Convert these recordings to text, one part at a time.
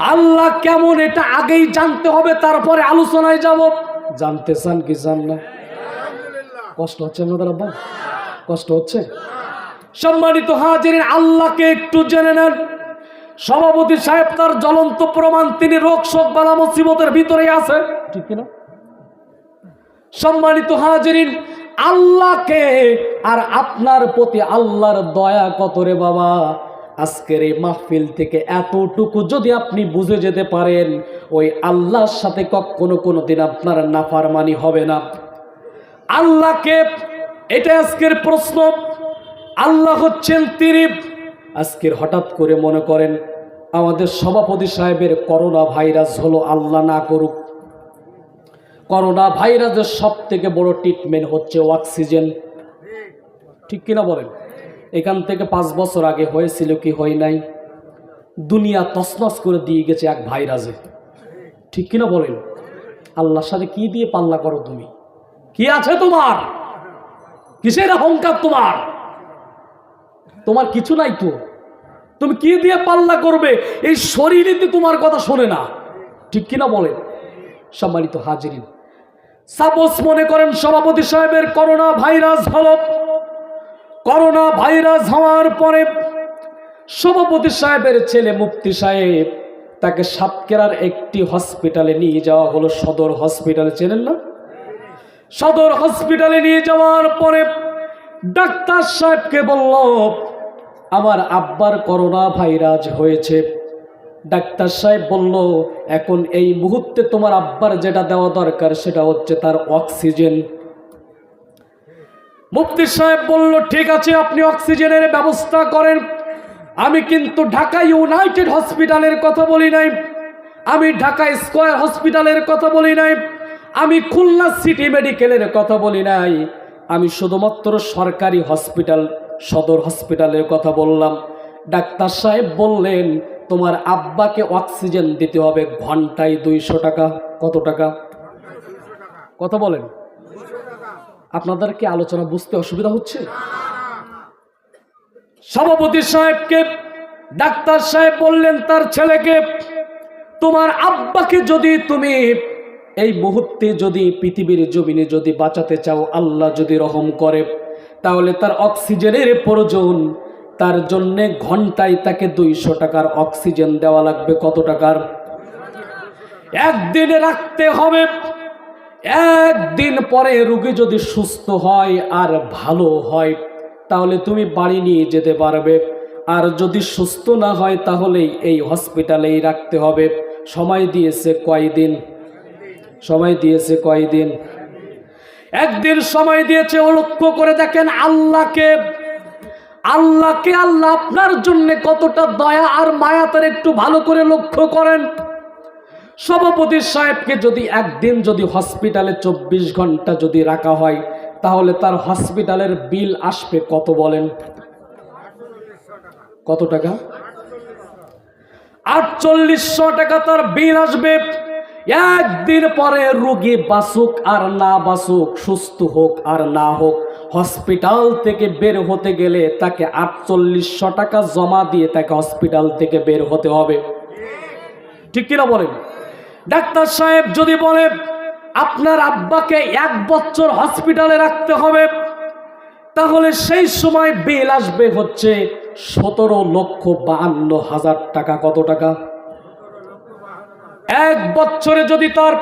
আল্লাহ কেমন এটা আগেই জানতে হবে তারপরে আলোচনায় যাব। জানতে চান কি চান না? কষ্ট হচ্ছে আপনাদের আব্বা? কষ্ট হচ্ছে? সম্মানিত হাজির আল্লাহকে একটু জেনে নেন। সভাপতি সাহেব তার জ্বলন্ত প্রমাণ তিনি রোগ শোক বালা মুসিবতের ভিতরে আছে। ঠিক কিনা? সম্মানিত হাজিরিন আল্লাহকে আর আপনার প্রতি আল্লাহর দয়া কত রে বাবা? আজকের এই মাহফিল থেকে এতটুকু যদি আপনি বুঝে যেতে পারেন, ওই আল্লাহর সাথে কখনো কোনো দিন আপনার নাফারমানি হবে না। আল্লাহকে এটা আজকের প্রশ্ন। আল্লাহ হচ্ছেন তিনি। আজকের হঠাৎ করে মনে করেন, আমাদের সভাপতি সাহেবের করোনা ভাইরাস হলো আল্লাহ না করুক। করোনা ভাইরাসের সব থেকে বড় ট্রিটমেন্ট হচ্ছে অক্সিজেন ঠিক কিনা বলেন? এখান থেকে পাঁচ বছর আগে হয়েছিল কি হয় নাই? দুনিয়া তসনস করে দিয়ে গেছে এক ভাইরাসে ঠিক কিনা বলেন? আল্লাহর সাথে কি দিয়ে পাল্লা করো তুমি? কি আছে তোমার? কিসের অহংকার তোমার? তোমার কিছু নাই তো। তুমি কি দিয়ে পাল্লা করবে? এই শরীরে তোমার কথা শোনে না। ঠিক কিনা বলেন? সম্মানিত হাজিরিন, সাপোজ মনে করেন সভাপতি সাহেবের করোনা ভাইরাস হল। করোনা ভাইরাস হওয়ার পরে সভাপতি সাহেবের ছেলে মুফতি সাহেব তাকে সাতকেরার একটি হসপিটালে নিয়ে যাওয়া হলো। সদর হসপিটালে চেনেন না? সদর হসপিটালে নিয়ে যাওয়ার পরে ডাক্তার সাহেবকে বলল, আমার আব্বার করোনা ভাইরাস হয়েছে। ডাক্তার সাহেব বলল, এখন এই মুহূর্তে তোমার আব্বার যেটা দেওয়া দরকার সেটা হচ্ছে তার অক্সিজেন। মুফতি সাহেব বলল, ঠিক আছে, আপনি অক্সিজেনের ব্যবস্থা করেন। আমি কিন্তু ঢাকা ইউনাইটেড হসপিটালের কথা বলি নাই। আমি ঢাকা স্কয়ার হসপিটালের কথা বলি নাই। আমি খুলনা সিটি মেডিকেলের কথা বলি নাই। আমি শুধুমাত্র সরকারি হসপিটাল, সদর হসপিটালের কথা বললাম। ডাক্তার সাহেব বললেন, তোমার আব্বাকে অক্সিজেন দিতে হবে ঘন্টায় দুইশো টাকা। কত টাকা? কথা বলেন? আপনাদের কি আলোচনা বুঝতে অসুবিধা হচ্ছে? সভাপতি সাহেবকে ডাক্তার সাহেব বললেন, তার ছেলেকে তোমার আব্বাকে যদি তুমি এই মুহূর্তে যদি পৃথিবীর জমিনে যদি বাঁচাতে চাও, আল্লাহ যদি রহম করে, তাহলে তার অক্সিজেনের প্রয়োজন, তার জন্যে ঘন্টায় তাকে দুইশো টাকার অক্সিজেন দেওয়া লাগবে। কত টাকার? একদিনে রাখতে হবে একদিন পরে রুগী যদি সুস্থ হয় আর ভালো হয়, তাহলে তুমি বাড়ি নিয়ে যেতে পারবে। আর যদি সুস্থ না হয়, তাহলেই এই হসপিটালেই রাখতে হবে। সময় দিয়েছে কয়দিন? সময় দিয়েছে কয়দিন? একদিন সময় দিয়েছে, লক্ষ্য করে দেখেন আল্লাহকে আল্লাহকে আল্লাহ আপনার জন্য কতটা দয়া আর মায়া তার একটু ভালো করে লক্ষ্য করেন। সভাপতি সাহেবকে যদি একদিন যদি হসপিটালে চব্বিশ ঘণ্টা যদি রাখা হয়, তাহলে তার হসপিটালের বিল আসবে কত বলেন? কত টাকা? আটচল্লিশশো টাকা তার বিল আসবে। একদিন পরে রোগী বাসুক আর না বাসুক, সুস্থ হোক আর না হোক, হসপিটাল থেকে বের হতে গেলে তাকে আটচল্লিশশো টাকা জমা দিয়ে তাকে হসপিটাল থেকে বের হতে হবে। ঠিক কিনা বলেন? ডাক্তার সাহেব যদি বলে, আপনার আব্বাকে এক বছর হসপিটালে রাখতে হবে, তাহলে সেই সময় বিল আসবে হচ্ছে সতেরো লক্ষ বাহান্ন হাজার টাকা। কত টাকা? এক বছরে যদি তার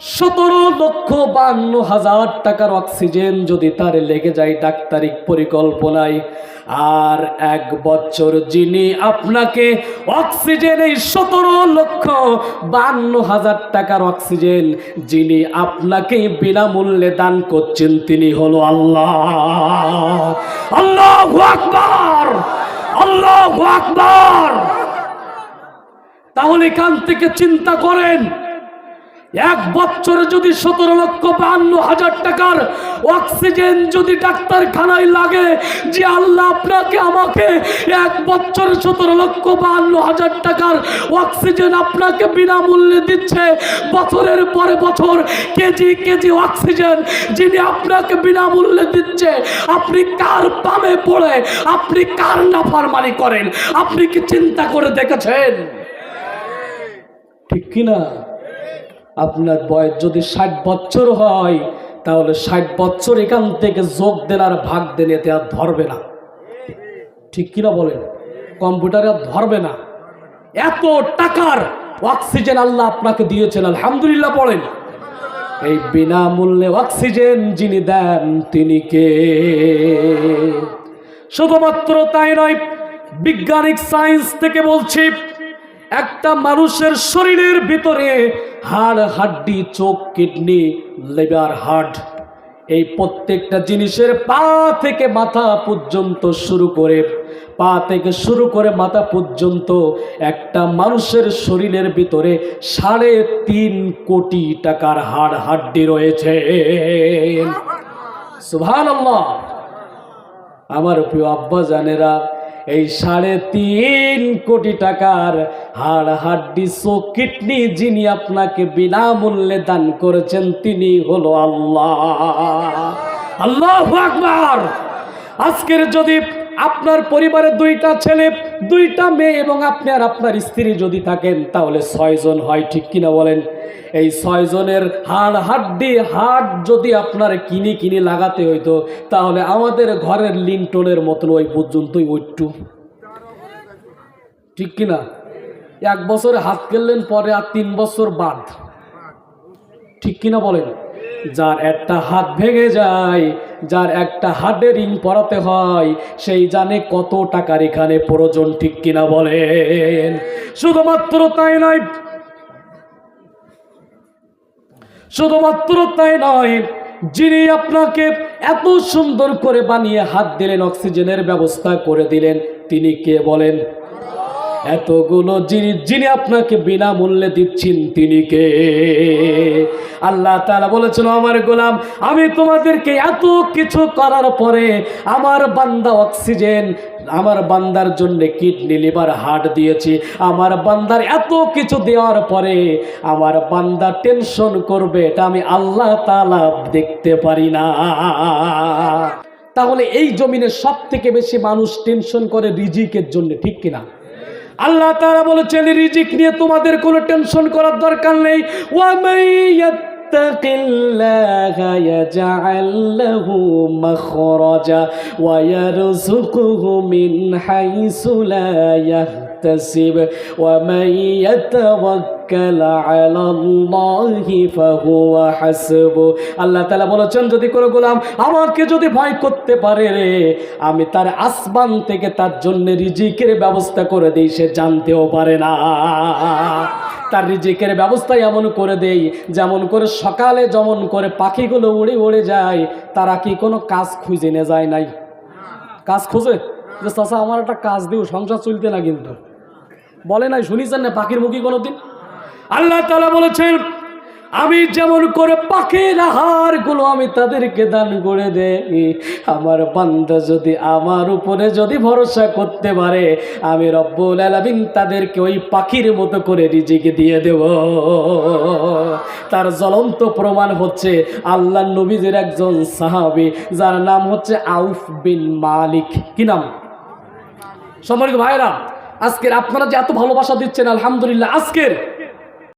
সতেরো লক্ষ বান্ন হাজার টাকার অক্সিজেন যদি তার লেগে যায় ডাক্তারিক পরিকল্পনায়, আর এক বছর যিনি আপনাকে অক্সিজেন এই সতেরো লক্ষ বান্ন হাজার টাকার অক্সিজেন যিনি আপনাকে বিনামূল্যে দান করছেন, তিনি হলো আল্লাহ। আল্লাহ আকবার! আল্লাহ আকবার! তাহলে এখান থেকে চিন্তা করেন এক বছরে যদি সতেরো লক্ষ বান্ন হাজার টাকার অক্সিজেন যদি ডাক্তারখানায় লাগে, যে আল্লাহ আপনাকে আমাকে এক বছর সতেরো লক্ষ বান্ন হাজার টাকার অক্সিজেন আপনাকে বিনামূল্যে দিচ্ছে, বছরের পরে বছর কেজি কেজি অক্সিজেন যিনি আপনাকে বিনামূল্যে দিচ্ছে, আপনি কার পামে পড়ে, আপনি কার নাফারমানি করেন, আপনি কি চিন্তা করে দেখেছেন? ঠিক কিনা? আপনার বয়স যদি ষাট বছর হয়, তাহলে ষাট বছর এখান থেকে যোগ দেন আর ভাগ দেন, এতে আর ধরবে না। ঠিক কিনা বলেন? কম্পিউটারে আর ধরবে না। এত টাকার অক্সিজেন আল্লাহ আপনাকে দিয়েছেন, আলহামদুলিল্লাহ পড়েন। এই বিনামূল্যে অক্সিজেন যিনি দেন, তিনি কে? শুধুমাত্র তাই নয়, বিজ্ঞানিক সায়েন্স থেকে বলছি একটা মানুষের শরীরের ভিতরে হাড়, হাড্ডি, চোখ, কিডনি লেবার হার্ট এই প্রত্যেকটা জিনিসের পা থেকে মাথা পর্যন্ত শুরু করে, পা থেকে শুরু করে মাথা পর্যন্ত একটা মানুষের শরীরের ভিতরে সাড়ে তিন কোটি টাকার হাড়, হাড্ডি রয়েছে। সুভান আমার প্রিয় আব্বা জানেরা এই সাড়ে তিন কোটি টাকার হাড় হাড্ডি সো কিডনি যিনি আপনাকে বিনামূল্যে দান করেছেন, তিনি হলো আল্লাহ। আল্লাহ আজকের যদি আপনার পরিবারে দুইটা ছেলে, দুইটা মেয়ে এবং আপনি আর আপনার স্ত্রী যদি থাকেন, তাহলে ছয়জন হয়, ঠিক কিনা বলেন? এই ছয়জনের হাড়, হাড্ডি হাট যদি আপনার কিনে কিনে লাগাতে হইতো, তাহলে আমাদের ঘরের লিন্টনের মতন ওই পর্যন্তই ওইটু। ঠিক কিনা? এক বছরে হাত কেললেন পরে আর তিন বছর বাদ। ঠিক কিনা বলেন? যার একটা হাত ভেঙে যায় যার একটা হাডে রিং পরাতে হয়, সেই জানে কত টাকার এখানে প্রয়োজন, ঠিক কিনা বলেন? শুধুমাত্র তাই নয়। শুধুমাত্র তাই নয়, যিনি আপনাকে এত সুন্দর করে বানিয়ে হাত দিলেন, অক্সিজেনের ব্যবস্থা করে দিলেন, তিনি কে বলেন? এতগুলো যিনি যিনি আপনাকে বিনামূল্যে দিচ্ছেন, তিনি কে? আল্লাহ তাআলা বলেছেন, আমার গোলাম, আমি তোমাদেরকে এত কিছু করার পরে আমার বান্দা অক্সিজেন, আমার বান্দার জন্য কিডনি, লিভার, হার্ট দিয়েছি। আমার বান্দার এত কিছু দেওয়ার পরে আমার বান্দা টেনশন করবে, এটা আমি আল্লাহ তাআলা দেখতে পারি না। তাহলে এই জমিনে সব থেকে বেশি মানুষ টেনশন করে রিজিকের জন্য, ঠিক কিনা? আল্লাহ তারা বলেছেন, রিজিক নিয়ে তোমাদের কোনো টেনশন করার দরকার নেই। ওয়ামাইয়াত্তাকিল্লাহা ইয়াজআল লাহু মাখরাজা ওয়া ইয়ারযুকুহু হাইসু লা ইয়াহতাসিব ওয়া মান ইয়াতাওয়াক্কাল আলা আল্লাহি ফাহুয়া হাসবু আল্লাহ তাআলা বলেছেন, যদি কোনো গোলাম আমাকে যদি ভয় করতে পারে রে, আমি তার আসমান থেকে তার জন্য রিজিকের ব্যবস্থা করে দেই, সে জানতেও পারে না। তার রিজিকের ব্যবস্থা এমন করে দেই, যেমন করে সকালে যেমন করে পাখিগুলো উড়ে উড়ে যায়, তারা কি কোনো কাজ খুঁজে নিয়ে যায় নাই? কাজ খোঁজে? যে চাষা আমার একটা কাজ দিও, সংসার চলতে না কিন্তু। বলে নাই, শুনিছেন না পাখির মুখী কোনোদিন? আল্লাহ তালা বলেছেন, আমি যেমন করে পাখির আহারগুলো আমি তাদেরকে দান করে দেই, আমার বান্দা যদি আমার উপরে যদি ভরসা করতে পারে, আমি রব্বুল আলামিন তাদেরকে ওই পাখির মতো করে রিজিকে দিয়ে দেব। তার জ্বলন্ত প্রমাণ হচ্ছে আল্লাহ নবীজের একজন সাহাবী, যার নাম হচ্ছে আউফ বিন মালিক। কি নাম? সম্মানিত ভাইরা আজকের আপনারা যে এত ভালোবাসা দিচ্ছেন আলহামদুলিল্লাহ আজকের